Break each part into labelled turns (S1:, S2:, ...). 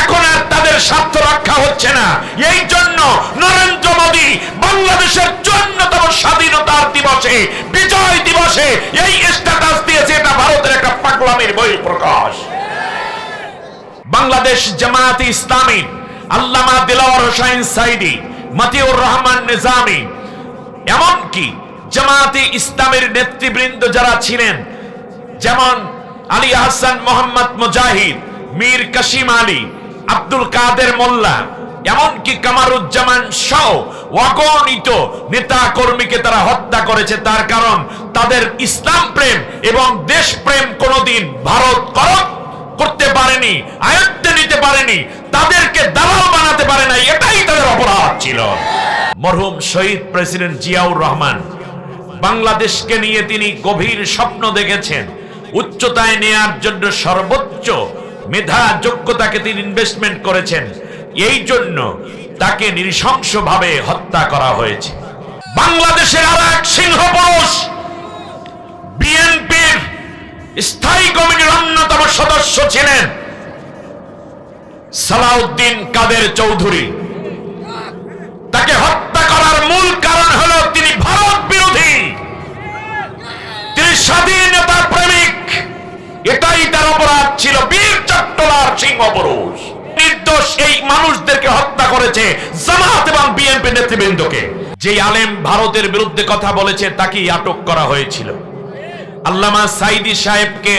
S1: এখন আর তাদের স্বার্থ রক্ষা হচ্ছে না। এই জন্য নরেন্দ্র মোদী বাংলাদেশের চুয়ান্নতম স্বাধীনতার দিবসে, বিজয় দিবসে এই স্ট্যাটাস দিয়েছে এটা ভারতের একটা পাগলামির বই প্রকাশ। বাংলাদেশ জামায়াতে ইসলামী, আল্লামা দিলাওয়ার হোসাইন সাইদি, মতিউর রহমান নিজামী, এমনকি জামায়াতে ইসলামের নেতৃবৃন্দ যারা ছিলেন, যেমন আলী হাসান মোহাম্মদ মুজাহিদ মীর কাসিম আলী, আব্দুল কাদের মোল্লা, এমনকি কামারুজ্জামান সহ অগণিত নেতা কর্মীকে তারা হত্যা করেছে। তার কারণ তাদের ইসলাম প্রেম এবং দেশ প্রেম কোনোদিন ভারত করক করতে পারেনি, আয়ত্তে নিতে পারেনি, তাদেরকে দালাল বানাতে পারে না এটাই তাদের অপরাধ ছিল। মরহুম শহীদ প্রেসিডেন্ট জিয়াউর রহমান, বাংলাদেশকে নিয়ে তিনি গভীর স্বপ্ন দেখেছেন। উচ্চতায় নেয়ার জন্য সর্বোচ্চ মেধা যোগ্যতাকে তিনি ইনভেস্টমেন্ট করেছেন। এই জন্য তাকে নৃশংসভাবে হত্যা করা হয়েছে। বাংলাদেশের আর এক সিংহ পুরুষ বিএনপির স্থায়ী কমিটির অন্যতম সদস্য ছিলেন সালাউদ্দিন কাদের চৌধুরী। তাকে হত্যা করার মূল কারণ হলো তিনি ভারত এটাই তার অপরাধ ছিল বীর চট্টলার সিংহ পুরুষ নির্দোষ এই মানুষদেরকে হত্যা করেছে জামাত এবং বিএনপি নেতৃবৃন্দকে। যে আলেম ভারতের বিরুদ্ধে কথা বলেছে আটক করা হয়েছিল। আল্লামা সাইদি সাহেবকে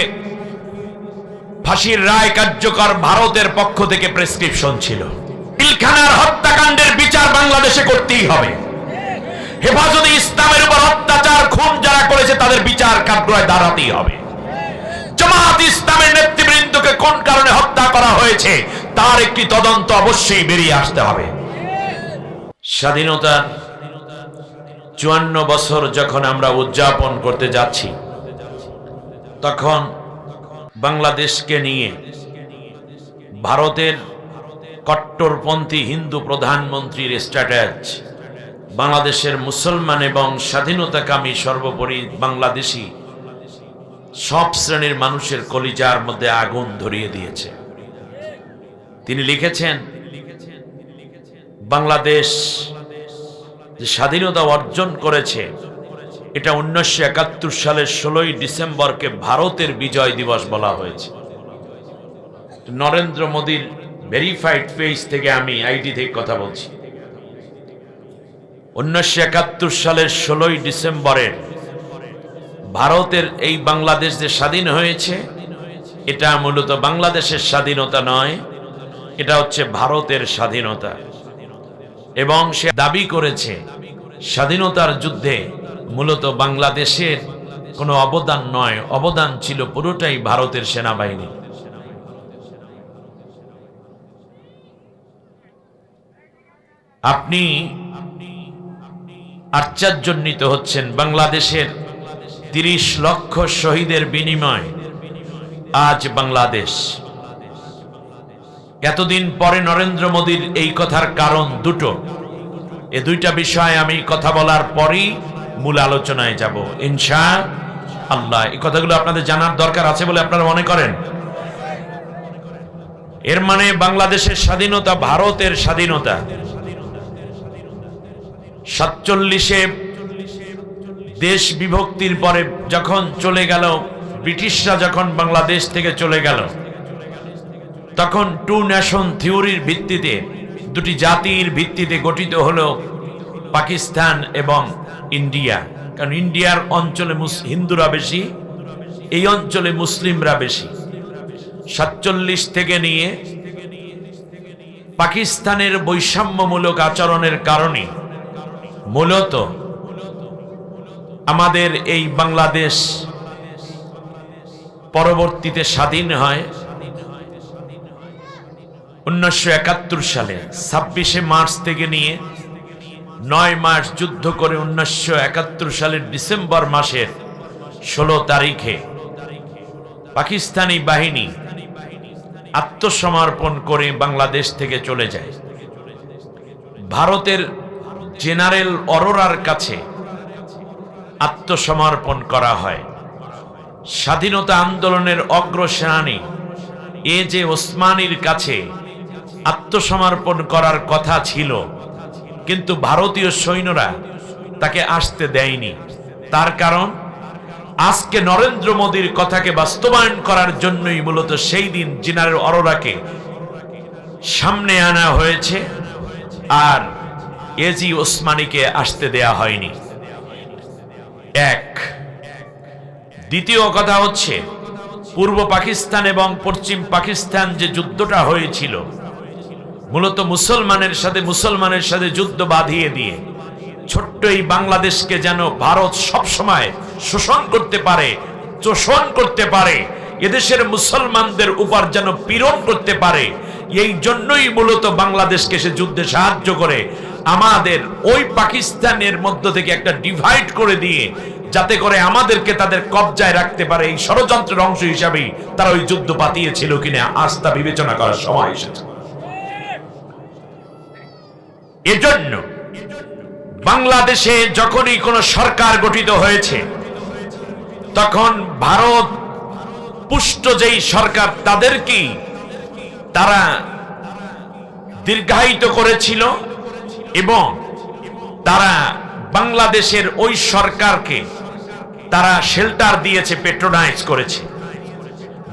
S1: ফাঁসির রায় কার্যকর ভারতের পক্ষ থেকে প্রেসক্রিপশন ছিল। হত্যাকাণ্ডের বিচার বাংলাদেশে করতেই হবে। হেফাজতে ইসলামের উপর অত্যাচার, খুন যারা করেছে, তাদের বিচার কাঠগড়ায় দাঁড়াতেই হবে। জামাত ইসলামের নেতৃবৃন্দকে কোন কারণে হত্যা করা হয়েছে, তার একটি তদন্ত অবশ্যই বেরিয়ে আসতে হবে। স্বাধীনতার চুয়ান্ন বছর যখন আমরা উদযাপন করতে যাচ্ছি, তখন বাংলাদেশকে নিয়ে ভারতের কট্টরপন্থী হিন্দু প্রধানমন্ত্রীর স্ট্যাটাস, বাংলাদেশের মুসলমান এবং স্বাধীনতাকামী সর্বোপরি বাংলাদেশি সব শ্রেণির মানুষের কলিজার মধ্যে আগুন ধরিয়ে দিয়েছে। তিনি লিখেছেন, বাংলাদেশ যে স্বাধীনতা অর্জন করেছে, এটা উনিশশো একাত্তর সালের ষোলোই ডিসেম্বরকে ভারতের বিজয় দিবস বলা হয়েছে। নরেন্দ্র মোদীর ভেরিফাইড পেজ থেকে আমি আইডি থেকে কথা বলছি। উনিশশো একাত্তর সালের ষোলোই ডিসেম্বরের ভারতের এই বাংলাদেশ যে স্বাধীন হয়েছে, এটা মূলত বাংলাদেশের স্বাধীনতা নয়, এটা হচ্ছে ভারতের স্বাধীনতা। এবং সে দাবি করেছে, স্বাধীনতার যুদ্ধে মূলত বাংলাদেশের কোনো অবদান নয়, অবদান ছিল পুরোটাই ভারতের সেনাবাহিনী আপনি আশ্চর্যান্বিত হচ্ছেন, বাংলাদেশের তিরিশ লক্ষ শহীদের বিনিময় আজ বাংলাদেশ। এতদিন পরে নরেন্দ্র মোদীর এই কথার কারণ দুটো। এ দুইটা বিষয় আমি কথা বলার পরই মূল আলোচনায় যাব। ইনশা আল্লাহ, এই কথাগুলো আপনাদের জানার দরকার আছে বলে আপনারা মনে করেন? এর মানে বাংলাদেশের স্বাধীনতা ভারতের স্বাধীনতা। সাতচল্লিশে দেশ বিভক্তির পরে যখন চলে গেল, ব্রিটিশরা যখন বাংলাদেশ থেকে চলে গেল, তখন টু ন্যাশন থিওরির ভিত্তিতে, দুটি জাতির ভিত্তিতে গঠিত হলো পাকিস্তান এবং ইন্ডিয়া। কারণ ইন্ডিয়ার অঞ্চলে হিন্দুরা বেশি, এই অঞ্চলে মুসলিমরা বেশি। সাতচল্লিশ থেকে নিয়ে পাকিস্তানের বৈষম্যমূলক আচরণের কারণে মূলত আমাদের এই বাংলাদেশ পরবর্তীতে স্বাধীন হয় উনিশশো একাত্তর সালে, ছাব্বিশে মার্চ থেকে নিয়ে নয় মাস যুদ্ধ করে উনিশশো একাত্তর সালের ডিসেম্বর মাসের ষোলো তারিখে পাকিস্তানি বাহিনী আত্মসমর্পণ করে বাংলাদেশ থেকে চলে যায়। ভারতের জেনারেল অরোরার কাছে আত্মসমর্পণ করা হয়। স্বাধীনতা আন্দোলনের অগ্রসেনানী এ যে ওসমানীর কাছে আত্মসমর্পণ করার কথা ছিল, কিন্তু ভারতীয় সৈন্যরা তাকে আসতে দেয়নি। তার কারণ, আজকে নরেন্দ্র মোদীর কথাকে বাস্তবায়ন করার জন্যই মূলত সেই দিন জিনারের অরোরাকে সামনে আনা হয়েছে, আর এজি ওসমানীকে আসতে দেয়া হয়নি। এক। দ্বিতীয় কথা হচ্ছে, পূর্ব পাকিস্তান এবং পশ্চিম পাকিস্তান যে যুদ্ধটা হয়েছিল, মূলত মুসলমানের সাথে মুসলমানের সাথে যুদ্ধ বাঁধিয়ে দিয়ে, ছোট্ট এই বাংলাদেশকে যেন ভারত সবসময় শোষণ করতে পারে শোষণ করতে পারে, এদেশের মুসলমানদের উপর যেন পীড়ন করতে পারে, এই জন্যই মূলত বাংলাদেশকে সে যুদ্ধে সাহায্য করে। আমাদের ওই পাকিস্তানের মধ্য থেকে একটা ডিভাইড করে দিয়ে, যাতে করে আমাদেরকে তাদের কবজায় রাখতে পারে। এই ষড়যন্ত্রের অংশ হিসাবেই তারা ওই যুদ্ধ পাতিয়েছিল কিনা আস্থা বিবেচনা করার সময় এসেছে। এজন্য বাংলাদেশে যখনই কোন সরকার গঠিত হয়েছে, তখন ভারত পুষ্ট যেই সরকার তাদেরকেই তারা দীর্ঘায়িত করেছিল। এবং তারা বাংলাদেশের ওই সরকারকে তারা শেল্টার দিয়েছে, পেট্রোনাইজ করেছে।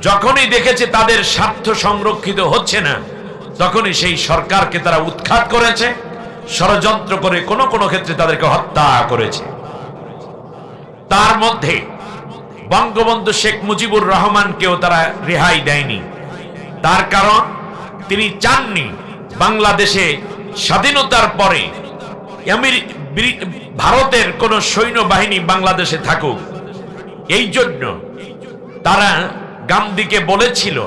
S1: যখনই দেখেছে তাদের স্বার্থ সংরক্ষিত হচ্ছে না, তখনই সেই সরকারকে তারা উৎখাত করেছে, ষড়যন্ত্র করে কোনো কোনো ক্ষেত্রে তাদেরকে হত্যা করেছে। তার মধ্যে বঙ্গবন্ধু শেখ মুজিবুর রহমানকেও তারা রেহাই দেয়নি। তার কারণ, তিনি চাননি বাংলাদেশে স্বাধীনতার পরে আমি ভারতের কোন সৈন্যবাহিনী বাংলাদেশে থাকুক, এই জন্য তারা গান্ধীকে বলেছিল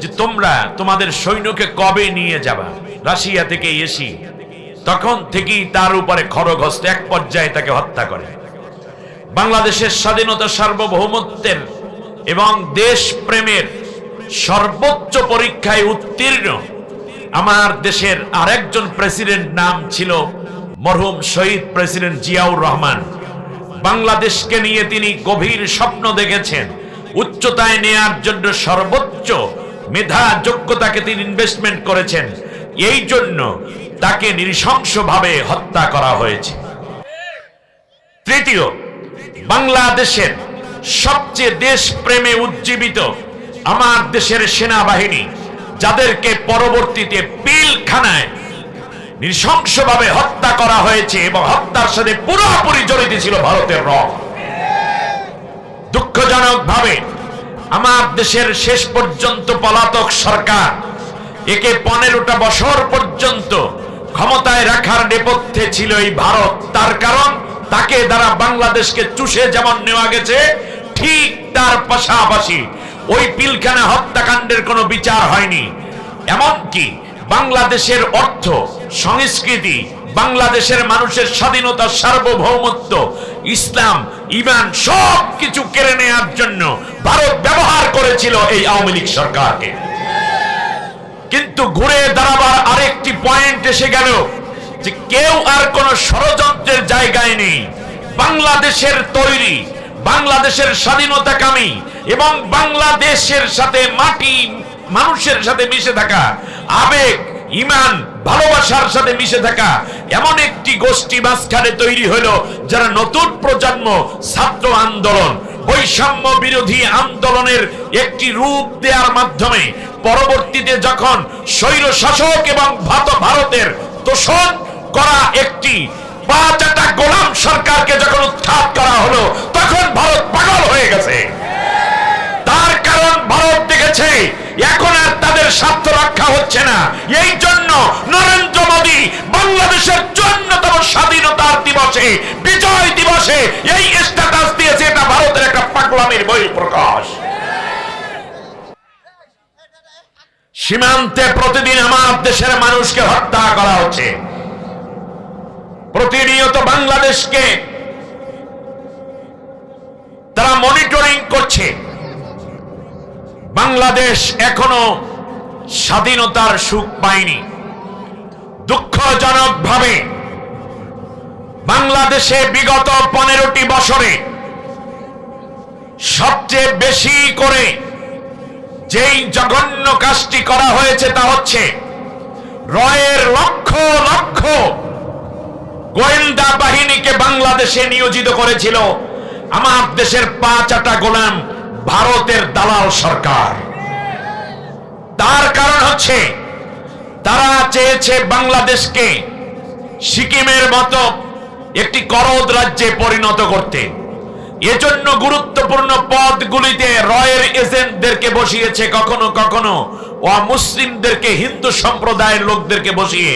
S1: যে তোমরা তোমাদের সৈন্যকে কবে নিয়ে যাবা? রাশিয়া থেকে এসি। তখন থেকেই তার উপরে খড়গস্ত এক পর্যায়ে তাকে হত্যা করে। বাংলাদেশের স্বাধীনতা সার্বভৌমত্বের এবং দেশ প্রেমের সর্বোচ্চ পরীক্ষায় উত্তীর্ণ আমার দেশের আরেকজন প্রেসিডেন্ট নাম ছিল মরহুম শহীদ প্রেসিডেন্ট জিয়াউর রহমান। বাংলাদেশকে নিয়ে তিনি গভীর স্বপ্ন দেখেছেন। উচ্চতায় নেয়ার জন্য সর্বোচ্চ মেধা যোগ্যতাকে তিনি ইনভেস্টমেন্ট করেছেন। এই জন্য তাকে নৃশংসভাবে হত্যা করা হয়েছে। তৃতীয়, বাংলাদেশের সবচেয়ে দেশ প্রেমে উজ্জীবিত আমার দেশের সেনাবাহিনী। যাদেরকে পরবর্তীতে পিলখানায় নৃশংসভাবে হত্যা করা হয়েছে এবং হত্যার সাথে পুরোপুরি জড়িত ছিল ভারতের রং। দুঃখজনক ভাবে আমার দেশের শেষ পর্যন্ত পলাতক সরকার একে পনেরোটা বছর পর্যন্ত ক্ষমতায় রাখার নেপথ্যে ছিল এই ভারত। তার কারণ, তাকে দ্বারা বাংলাদেশকে চুষে যেমন নেওয়া গেছে, ঠিক তার পাশাপাশি ওই পিলখানা হত্যাকাণ্ডের কোনো বিচার হয়নি। এমনকি বাংলাদেশের অর্থ, সংস্কৃতি, বাংলাদেশের মানুষের স্বাধীনতা, সার্বভৌমত্ব, ইসলাম, ইমান সব কিছু কেড়ে নেওয়ার জন্য ভারত ব্যবহার করেছিল এই আওয়ামী লীগ সরকারকে। কিন্তু ঘুরে দাঁড়াবার আরেকটি পয়েন্ট এসে গেল যে কেউ আর কোন ষড়যন্ত্রের জায়গায় নেই। বাংলাদেশের তৈরি, বাংলাদেশের স্বাধীনতাকামী এবং বাংলাদেশের সাথে মাটি, মানুষের সাথে মিশে থাকা, আবেগ, ইমান, ভালোবাসার সাথে মিশে থাকা, এমন একটি গোষ্ঠী মাঝখানে তৈরি হলো যারা নতুন প্রজন্ম ছাত্র আন্দোলন, বৈষম্য বিরোধী আন্দোলনের একটি রূপ দেওয়ার মাধ্যমে পরবর্তীতে যখন স্বৈর শাসক এবং ভারতের তোষণ করা একটি পাঁচাটা গোলাম সরকারকে যখন উৎখাত করা হলো, তখন ভারত পাগল হয়ে গেছে। কারণ ভারত দেখেছে, এখন আর তাদের স্বার্থ রক্ষা হচ্ছে না। এই জন্য নরেন্দ্র মোদী বাংলাদেশের চুয়ান্নতম স্বাধীনতার দিবসে, বিজয় দিবসে এই স্ট্যাটাস দিয়েছে, এটা ভারতের একটা পাগলামির বই প্রকাশ। সীমান্তে প্রতিদিন আমার দেশের মানুষকে হত্যা করা হচ্ছে। প্রতিনিয়ত বাংলাদেশকে তারা মনিটরিং করছে। বাংলাদেশ এখনও স্বাধীনতার সুখ পায়নি। দুঃখজনক ভাবে বাংলাদেশে বিগত পনেরোটি বছরে সবচেয়ে বেশি করে যেই জঘন্য কাজটি করা হয়েছে তা হচ্ছে রয়ের লক্ষ লক্ষ গোয়েন্দা বাহিনীকে বাংলাদেশে নিয়োজিত করেছিল আমার দেশের পাঁচ আটা গোলাম ভারতের দালাল সরকার। তার কারণ হচ্ছে, তারা চেয়েছে বাংলাদেশকে সিকিমের মতো একটি করদ রাজ্যে পরিণত করতে। এজন্য গুরুত্বপূর্ণ পদগুলিতে রয়ের এজেন্টদেরকে বসিয়েছে কখনো কখনো ও মুসলিমদেরকে হিন্দু সম্প্রদায়ের লোকদেরকে বসিয়ে।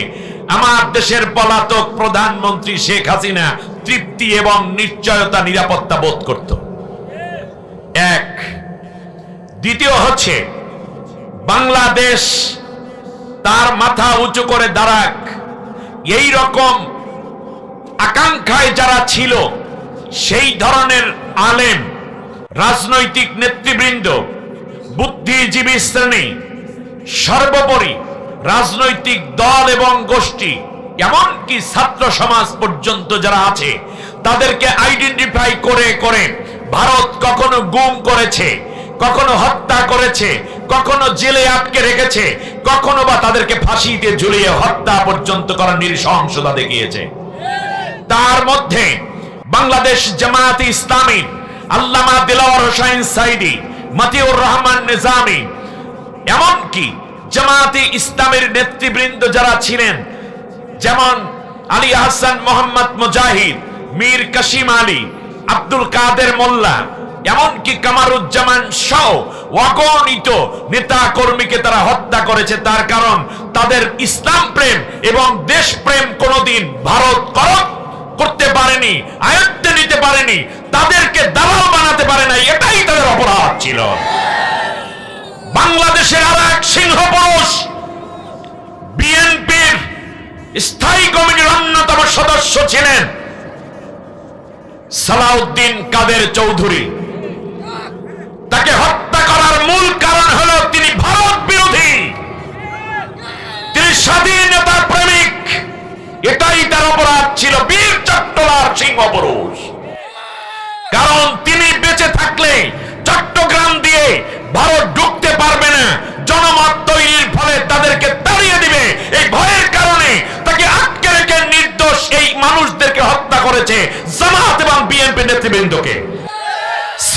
S1: আমার দেশের পলাতক প্রধানমন্ত্রী শেখ হাসিনা তৃপ্তি এবং নিশ্চয়তা, নিরাপত্তা বোধ করত। দ্বিতীয় হচ্ছে, বাংলাদেশ তার মাথা উঁচু করে দাঁড়াক। এই রকম আকাঙ্ক্ষায় যারা ছিল, সেই ধরনের আলেম, রাজনৈতিক নেতৃবৃন্দ, বুদ্ধিজীবী শ্রেণি, সর্বোপরি রাজনৈতিক দল এবং গোষ্ঠী, এমনকি ছাত্র সমাজ পর্যন্ত যারা আছে, তাদেরকে আইডেন্টিফাই করে করে ভারত কখনো গুম করেছে। কখনো হত্যা করেছে, কখনো জেলে আটকে রেখেছে, কখনো বা তাদেরকে ফাঁসিতে ঝুলিয়ে হত্যা পর্যন্ত করার নৃশংসতা দেখিয়েছে। তার মধ্যে বাংলাদেশ জামায়াতে ইসলামী, আল্লামা দিলাওয়ার হোসাইন সাইদি, মতিউর রহমান নিজামী, এমনকি জামায়াতে ইসলামের নেতৃবৃন্দ যারা ছিলেন, যেমন আলী আহসান মোহাম্মদ মুজাহিদ, মীর কাসিম আলী, আব্দুল কাদের মোল্লা এমনকি কামারুজ্জামান সহ অগণিত নেতা কর্মীকে তারা হত্যা করেছে। তার কারণ তাদের ইসলাম প্রেম এবং দেশ প্রেম কোনোদিন ভারত করত করতে পারেনি, আয়ত্তে নিতে পারেনি, তাদেরকে দালাল বানাতে পারে নাই, এটাই তাদের অপরাধ ছিল। বাংলাদেশের আর এক সিংহ পুরুষ, বিএনপির স্থায়ী কমিটির অন্যতম সদস্য ছিলেন সালাউদ্দিন কাদের চৌধুরী। তাকে হত্যা করার মূল কারণ হলো তিনি ভারত বিরোধী। তিনি স্বাধীনতা প্রেমিক। এটাই তার অপরাধ ছিল বীর চট্টলার সিংহ পুরুষ কারণ তিনি বেঁচে থাকলে চট্টগ্রাম দিয়ে ভারত ঢুকতে পারবে না। জনমত তৈরির ফলে তাদেরকে তাড়িয়ে দিবে। এই ভয়ের কারণে তাকে আটকে রেখে নির্দোষ এই মানুষদেরকে হত্যা করেছে জামাত এবং বিএনপি নেতৃবৃন্দকে।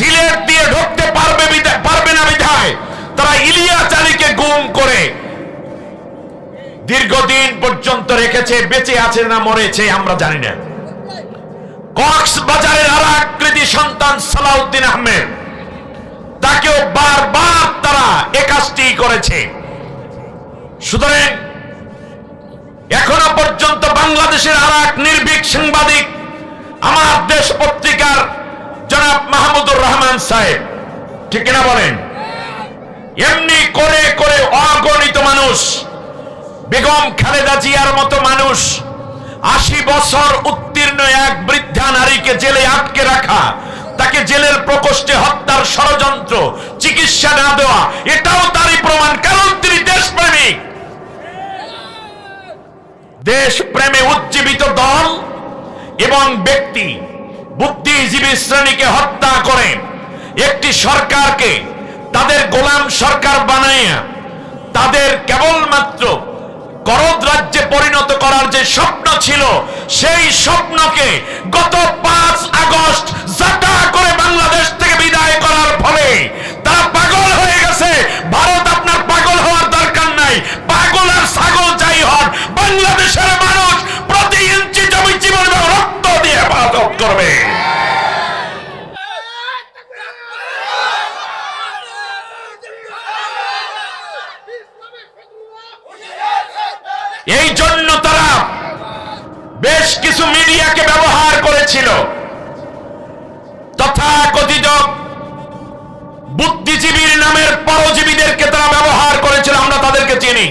S1: সিলেট দিয়ে ঢুকতে পারবে পারবে না বিধায়। তারা ইলিয়াস আলীকে গুম করে দীর্ঘদিন পর্যন্ত রেখেছে, বেঁচে আছে না মরেছে, আমরা জানি না। কক্সবাজারের আর আকৃতি সন্তান সালাউদ্দিন আহমেদ, তাকেও বারবার তারা এ কাজটি করেছে। সুতরাং এখনও পর্যন্ত বাংলাদেশের আর এক নির্ভীক সাংবাদিক, আমার দেশ পত্রিকার জনাব মাহমুদুর রহমান সাহেব, ঠিক কিনা বলেন? এমনি করে করে অগণিত মানুষ, বেগম খালেদা জিয়ার মতো মানুষ, আশি বছর উত্তীর্ণ এক বৃদ্ধা নারীকে জেলে আটকে রাখা, তাকে জেলের প্রকোষ্ঠে হত্যার ষড়যন্ত্র, চিকিৎসা না দেওয়া, এটাও তারই প্রমাণ। কারণ তিনি দেশপ্রেমিক। দেশ প্রেমে উজ্জীবিত দল এবং ব্যক্তি বুদ্ধিজীবী শ্রেণীকে হত্যা করে, একটি সরকারকে তাদের গোলাম সরকার বানাইয়া তাদের কেবলমাত্র করদ রাজ্যে পরিণত করার যে স্বপ্ন ছিল, সেই স্বপ্নকে গত পাঁচ আগস্ট জাটা করে বাংলাদেশ থেকে বিদায় করার ফলে তারা পাগল হয়ে গেছে ভারত আপনার পাগল হওয়ার দরকার নাই পাগল আর ছাগল যাই হন বাংলাদেশের মানুষ প্রতি ইঞ্চি জমি জীবন এবং রক্ত দিয়ে হেফাজত করবে এই জন্য তারা বেশ কিছু মিডিয়াকে ব্যবহার করেছিল। তথা কথিত বুদ্ধিজীবীর নামের পরজীবীদেরকে তারা ব্যবহার করেছিল, আমরা তাদেরকে চিনি।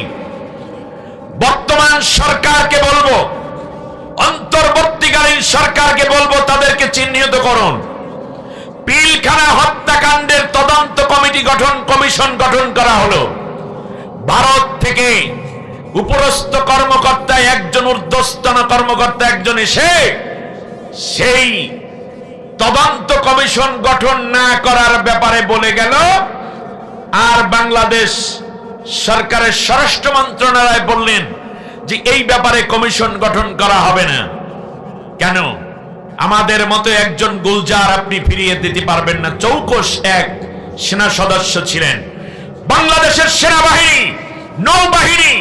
S1: বর্তমান সরকারকে বলব, অন্তর্বর্তীকালীন সরকারকে বলব, তাদেরকে চিহ্নিত করুন। পিলখানা হত্যাকাণ্ডের তদন্ত কমিটি গঠন কমিশন গঠন করা হলো। ভারত থেকে উপরস্থ কর্মকর্তা একজন ঊর্ধ্বস্তন কর্মকর্তা, একজন এসে সেই তদন্ত কমিশন গঠন না করার ব্যাপারে বলে গেল। আর বাংলাদেশ সরকারের স্বরাষ্ট্র মন্ত্রণালয় বললেন যে এই ব্যাপারে কমিশন গঠন করা হবে না। কেন? আমাদের মতো একজন গুলজার আপনি ফিরিয়ে দিতে পারবেন না। চৌকস এক সেনা সদস্য ছিলেন। বাংলাদেশের সেনাবাহিনী, নৌবাহিনী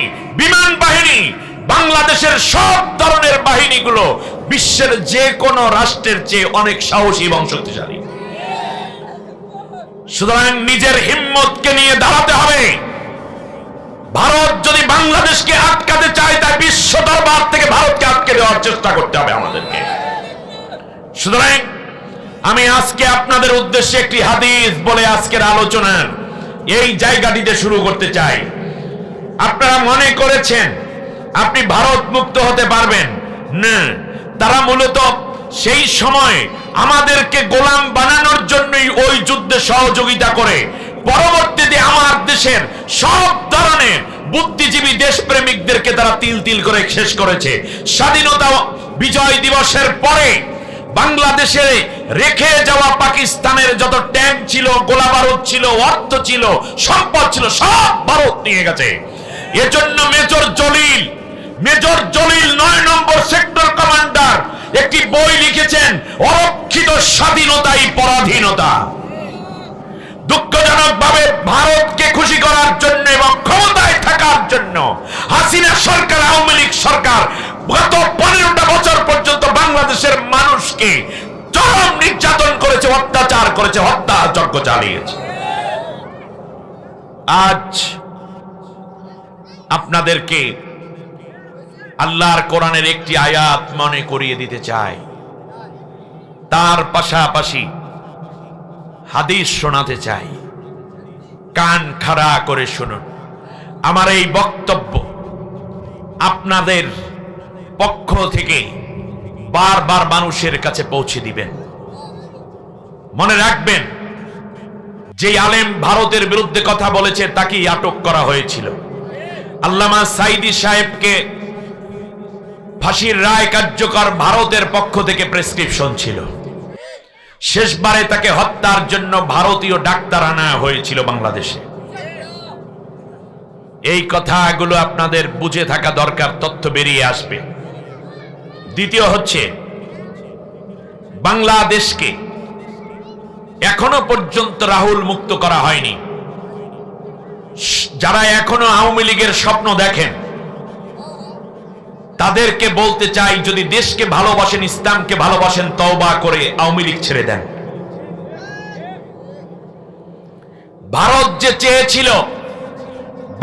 S1: বাংলাদেশের সব ধরনের বাহিনীগুলো বিশ্বের যে কোনো রাষ্ট্রের চেয়ে অনেক সাহসী এবং শক্তিশালী। সুতরাং নিজের হিম্মতকে নিয়ে দাঁড়াতে হবে। ভারত যদি বাংলাদেশকে আটকাতে চায়, তাই বিশ্ব দরবার থেকে ভারতকে আটকে দেওয়ার চেষ্টা করতে হবে আমাদেরকে। সুতরাং আমি আজকে আপনাদের উদ্দেশ্যে একটি হাদিস বলে আজকের আলোচনার এই জায়গাটিতে শুরু করতে চাই। আপনারা মনে করেছেন আপনি ভারত মুক্ত হতে পারবেন। না। তারা মূলত সেই সময় আমাদেরকে গোলাম বানানোর জন্যই ওই যুদ্ধে সহযোগিতা করে। পরবর্তীতে আমার দেশের সব ধরনের বুদ্ধিজীবী দেশপ্রেমিকদেরকে তারা তিল তিল করে শেষ করেছে। স্বাধীনতা বিজয় দিবসের পরে বাংলাদেশে রেখে যাওয়া পাকিস্তানের যত ট্যাঙ্ক ছিল, গোলাবারুদ ছিল, অর্থ ছিল, সম্পদ ছিল, সব ভারত নিয়ে গেছে। এজন্য মেজর জলিল মেজর জলিল নয় নম্বর সেক্টর কমান্ডার, একটি বই লিখেছেন, অরক্ষিত স্বাধীনতাই পরাধীনতা। দুঃখজনক ভাবে ভারতকে খুশি করার জন্য এবং ক্ষমতায় থাকার জন্য হাসিনা সরকার, আওয়ামী লীগ সরকার গত পনেরোটা বছর পর্যন্ত বাংলাদেশের মানুষকে চরম নির্যাতন করেছে, অত্যাচার করেছে হত্যাযজ্ঞ চালিয়েছে। আজ আপনাদেরকে আল্লাহর কোরআনের একটি আয়াত মনে করিয়ে দিতে চাই তার পাশাপাশি হাদিস শোনাতে চাই। কান খাড়া করে শুনুন। আমার এই বক্তব্য আপনাদের পক্ষ থেকে বারবার মানুষের কাছে পৌঁছে দিবেন। মনে রাখবেন যে আলেম ভারতের বিরুদ্ধে কথা বলেছে তাকেই আটক করা হয়েছিল। আল্লামা সাইদি সাহেবকে ফাঁসির রায় কার্যকর ভারতের পক্ষ থেকে প্রেসক্রিপশন ছিল। শেষবারে তাকে হত্যার জন্য ভারতীয় ডাক্তার আনা হয়েছিল বাংলাদেশে। এই কথাগুলো আপনাদের বুঝে থাকা দরকার, তথ্য বেরিয়ে আসবে। দ্বিতীয় হচ্ছে, বাংলাদেশকে এখনও পর্যন্ত রাহুল মুক্ত করা হয়নি। যারা এখনও আওয়ামী লীগের স্বপ্ন দেখেন তাদেরকে বলতে চাই, যদি দেশকে ভালোবাসেন, ইসলামকে ভালোবাসেন, তওবা করে আওয়ামী লীগ ছেড়ে দেন। ভারত যে চেয়েছিল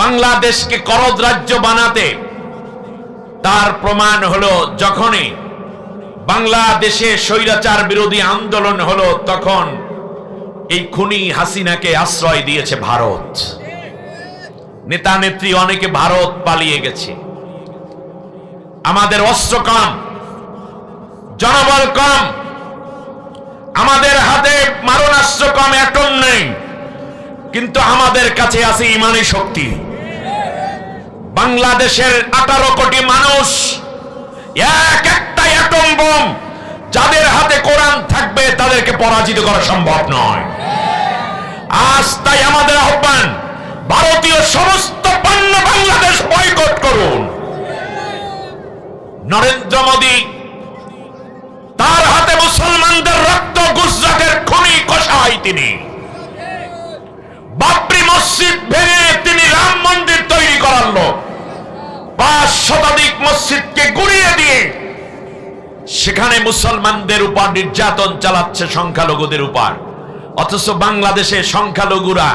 S1: বাংলাদেশকে করদ রাজ্য বানাতে, তার প্রমাণ হলো যখনই বাংলাদেশে স্বৈরাচার বিরোধী আন্দোলন হলো, তখন এই খুনি হাসিনাকে আশ্রয় দিয়েছে ভারত। নেতা নেত্রী অনেকে ভারত পালিয়ে গেছে। আমাদের অস্ত্র কম, জনবল কম, আমাদের হাতে মারণাস্ত্র কম অ্যাটম নেই। কিন্তু আমাদের কাছে আছে ইমানি শক্তি। বাংলাদেশের আঠারো কোটি মানুষ, এক একটা অ্যাটম বোম, যাদের হাতে কোরআন থাকবে, তাদেরকে পরাজিত করা সম্ভব নয়। আজ তাই আমাদের আহ্বান, ভারতীয় সমস্ত পণ্য বাংলাদেশ বয়কট করুন। নরেন্দ্র মোদী, তার হাতে মুসলমানদের রক্ত গুজরাটের খুনি কষাই তিনি। বাবরি মসজিদ ভেঙে তিনি রাম মন্দির তৈরি করার লোক। পাঁচ শতাধিক মসজিদকে গুড়িয়ে দিয়ে সেখানে মুসলমানদের উপর নির্যাতন চালাচ্ছে সংখ্যালঘুদের উপর। অথচ বাংলাদেশে সংখ্যালঘুরা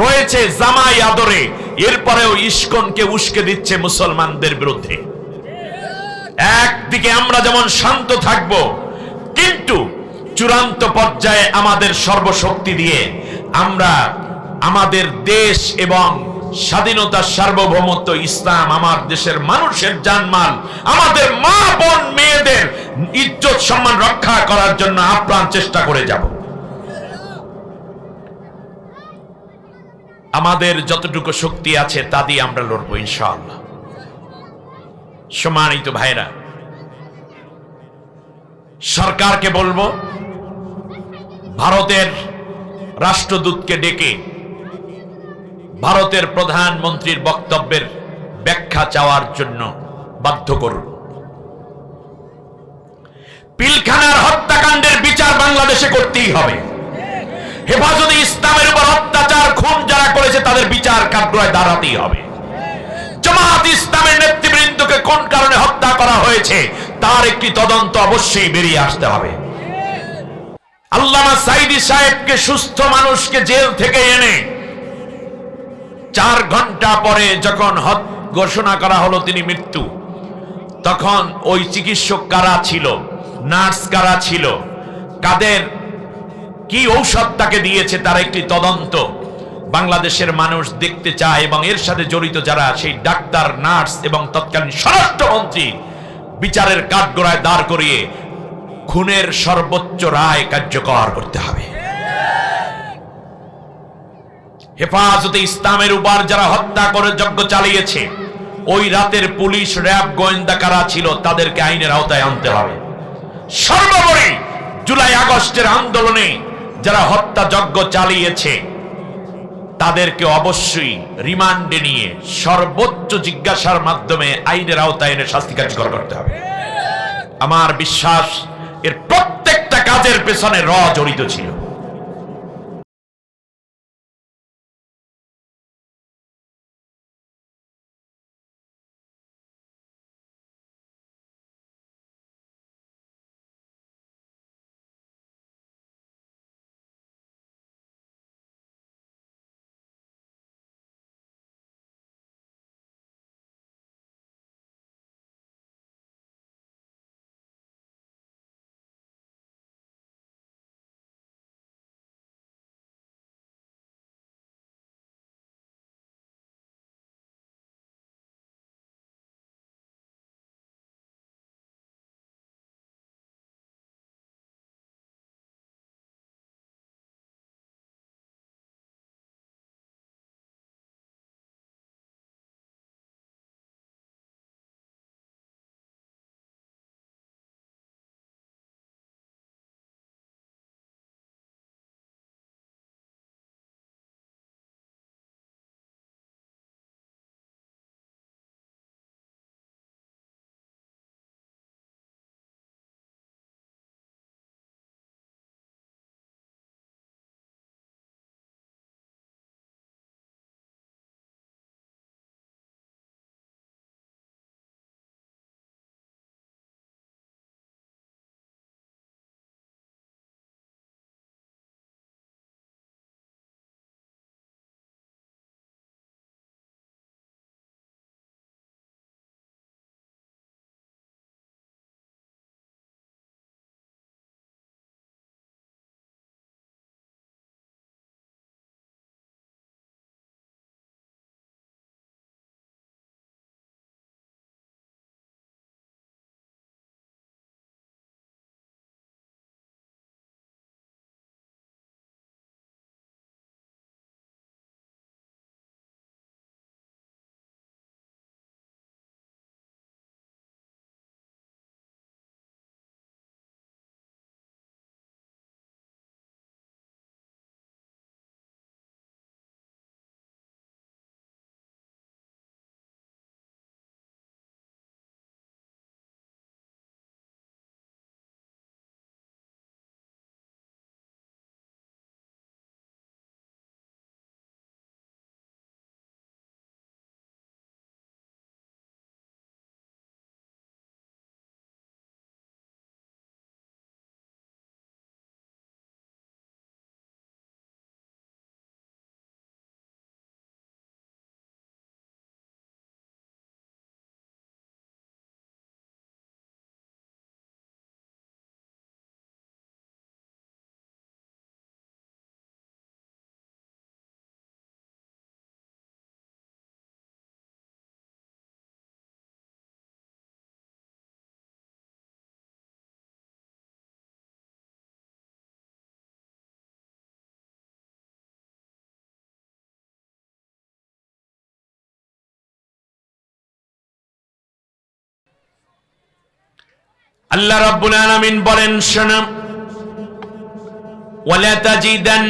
S1: রয়েছে জামাই আদরে এরপরেও ইস্কনকে উস্কে দিচ্ছে মুসলমানদের বিরুদ্ধে। একদিকে আমরা যেমন শান্ত থাকব, কিন্তু চূড়ান্ত পর্যায়ে আমাদের সর্বশক্তি দিয়ে আমরা আমাদের দেশ এবং স্বাধীনতার সার্বভৌমত্ব, ইসলাম, আমার দেশের মানুষের জানমাল, আমাদের মা বোন মেয়েদের ইজ্জত, সম্মান রক্ষা করার জন্য আপ্রাণ চেষ্টা করে যাব। আমাদের যতটুকু শক্তি আছে তা দিয়ে আমরা লড়বো, ইনশাআল্লাহ। সম্মানিত ভাইরা সরকারকে বলব, ভারতের রাষ্ট্রদূতকে ডেকে ভারতের প্রধানমন্ত্রীর বক্তব্যের ব্যাখ্যা চাওয়ার জন্য বাধ্য করুন। পিলখানার হত্যাকাণ্ডের বিচার বাংলাদেশে করতেই হবে। হেফাজতে ইসলামের উপর অত্যাচার, খুন যারা করেছে, তাদের বিচার কাঠগড়ায় দাঁড়াতেই হবে। জামাত ইসলামের নেতৃবৃন্দকে কোন কারণে হত্যা করা হয়েছে, তার একটি তদন্ত অবশ্যই বেরিয়ে আসতে হবে। আল্লামা সাইদি সাহেবকে সুস্থ মানুষকে জেল থেকে এনে চার ঘণ্টা পরে যখন ঘোষণা করা হলো তিনি মৃত্যু, তখন ওই চিকিৎসক কারা ছিল, নার্স কারা ছিল, কাদের কি ঔষধ তাকে দিয়েছে, তার একটি তদন্ত বাংলাদেশের মানুষ দেখতে চায় এবং এর সাথে জড়িত যারা, সেই ডাক্তার, নার্স এবং তৎকালীন স্বরাষ্ট্রমন্ত্রী বিচারের কাঠগড়ায় দাঁড় করিয়ে খুনের সর্বোচ্চ রায় কার্যকর করতে হবে। হেফাজতে ইসলামের উপর যারা হত্যা করে যজ্ঞ চালিয়েছে, ওই রাতের পুলিশ, র্যাব, গোয়েন্দা কারা ছিল, তাদেরকে আইনের আওতায় আনতে হবে। সর্বোপরি জুলাই আগস্টের আন্দোলনে যারা হত্যা যজ্ঞ চালিয়েছে তাদেরকে অবশ্যই রিমান্ডে নিয়ে সর্বোচ্চ জিজ্ঞাসার মাধ্যমে আইনের আওতায় এনে শাস্তি কার্যকর করতে হবে। আমার বিশ্বাস, এর প্রত্যেকটা কাজের পেছনে র জড়িত ছিল। আল্লাহ রাব্বুল আলামিন বলেন শোনো ওয়ালা তাজিদান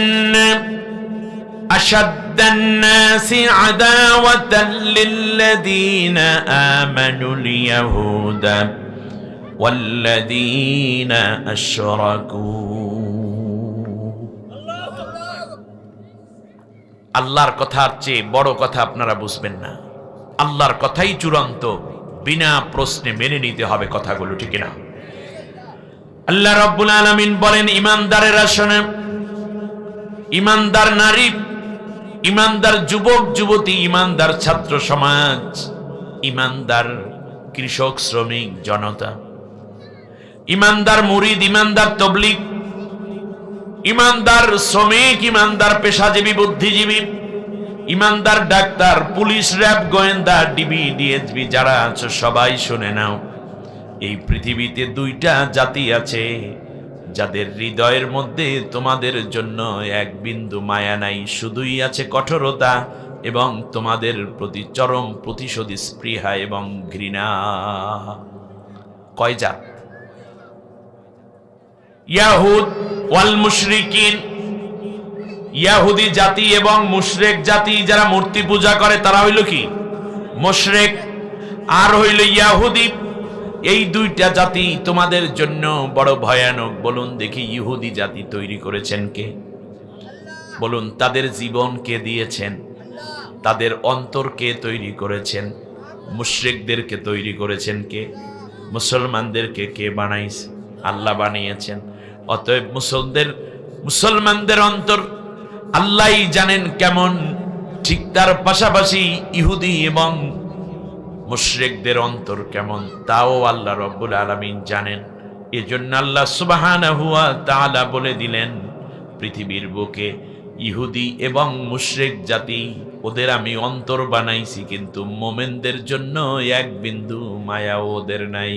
S1: أشد الناس عداوة للذين آمنوا اليهود والذين أشركوا আল্লাহর কথার চেয়ে বড় কথা আপনারা বুঝবেন না আল্লাহর কথাই চূড়ান্ত বিনা প্রশ্নে মেনে নিতে হবে কথাগুলো ঠিক না আল্লাহ রব্বুল আলামিন বলেন, ইমানদারেরা শোনে, ইমানদার নারী, ইমানদার যুবক, যুবতী, ইমানদার ছাত্র সমাজ, ইমানদার কৃষক, শ্রমিক, জনতা, ইমানদার মুরিদ, ইমানদার তবলিক ইমানদার শ্রমিক, ইমানদার পেশাজীবী, বুদ্ধিজীবী, ইমানদার ডাক্তার, পুলিশ র্যাব, গোয়েন্দা, ডিবি, ডিএসবি, যারা আছো, সবাই শুনে নাও। এই পৃথিবীতে দুইটা জাতি আছে, যাদের হৃদয়ের মধ্যে তোমাদের জন্য এক বিন্দু মায়া নাই, শুধুই আছে কঠোরতা এবং তোমাদের প্রতি চরম প্রতিশোধ, স্পৃহা এবং ঘৃণা। কয় জাত? ইয়াহুদ ওয়াল মুশরিকিন। ইয়াহুদি জাতি এবং মুশরেক জাতি যারা মূর্তি পূজা করে, তারা হইল কি? মুশরেক। আর হইল ইয়াহুদি। এই দুইটা জাতি তোমাদের জন্য বড় ভয়ানক। বলুন দেখি ইহুদি জাতি তৈরি করেছেন কে? বলুন তাদের জীবন কে দিয়েছেন? তাদের অন্তর কে তৈরি করেছেন? মুশরিকদেরকে তৈরি করেছেন কে? মুসলমানদেরকে কে বানাইছে আল্লাহ বানিয়েছেন। অতএব মুসলদের মুসলমানদের অন্তর আল্লাহই জানেন কেমন। ঠিক তার পাশাপাশি ইহুদি এবং মুশরিকদের অন্তর কেমন, তাও আল্লাহ রব্বুল আলমিন জানেন। এজন্য আল্লাহ সুবাহান হুয়া তালা বলে দিলেন, পৃথিবীর বুকে ইহুদি এবং মুশ্রেক জাতি, ওদের আমি অন্তর বানাইছি, কিন্তু মোমেনদের জন্য এক বিন্দু মায়া ওদের নাই।